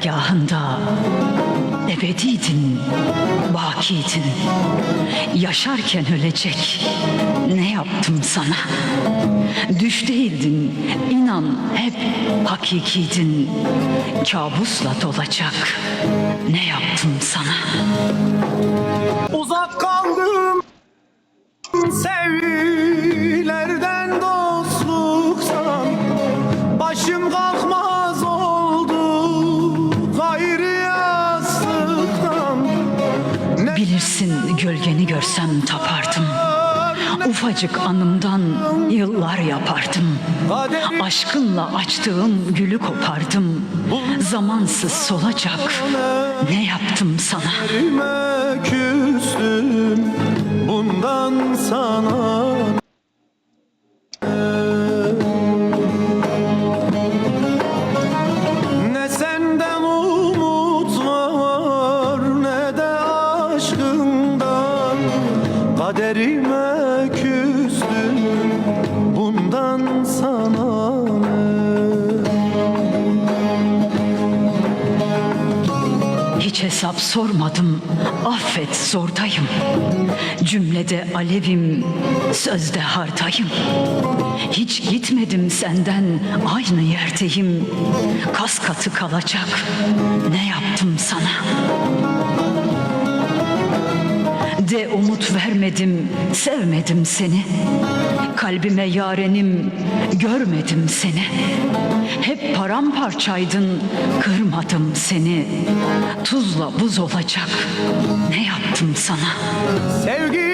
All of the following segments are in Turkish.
dergahında ebediydin, bakiydin. Yaşarken ölecek ne yaptım sana? Düş değildin, inan hep hakikiydin. Kabusla dolacak ne yaptım sana? Uzak kaldım Ne Bilirsin gölgeni görsem tapardım. Ufacık anımdan yıllar yapardım. Aşkınla açtığım gülü kopardım. Zamansız solacak ne yaptım sana? Hiç hesap sormadım, affet zordayım. Cümlede alevim, sözde hardayım. Hiç gitmedim senden, aynı yerdeyim. Kas katı kalacak, ne yaptım sana? De umut vermedim, sevmedim seni. Kalbime yarenim, görmedim seni. Hep paramparçaydın, kırmadım seni. Tuzla buz olacak, ne yaptım sana? Sevgim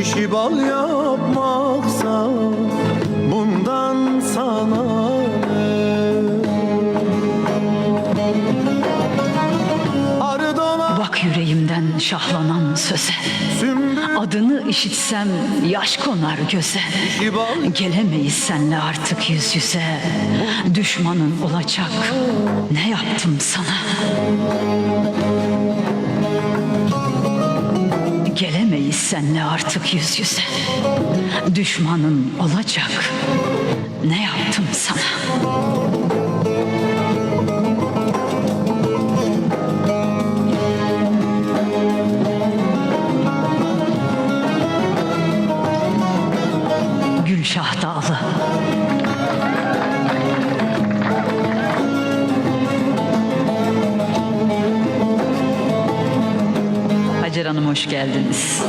İşi bal yapmaksa bundan sana Bak yüreğimden şahlanan söze. Adını işitsem yaş konar göze. Gelemeyiz senle artık yüz yüze. Düşmanın olacak. Ne yaptım sana? Senle artık yüz yüze. Düşmanın olacak. Ne yaptım sana? Gülşah Dağlı. Hacer Hanım hoş geldiniz.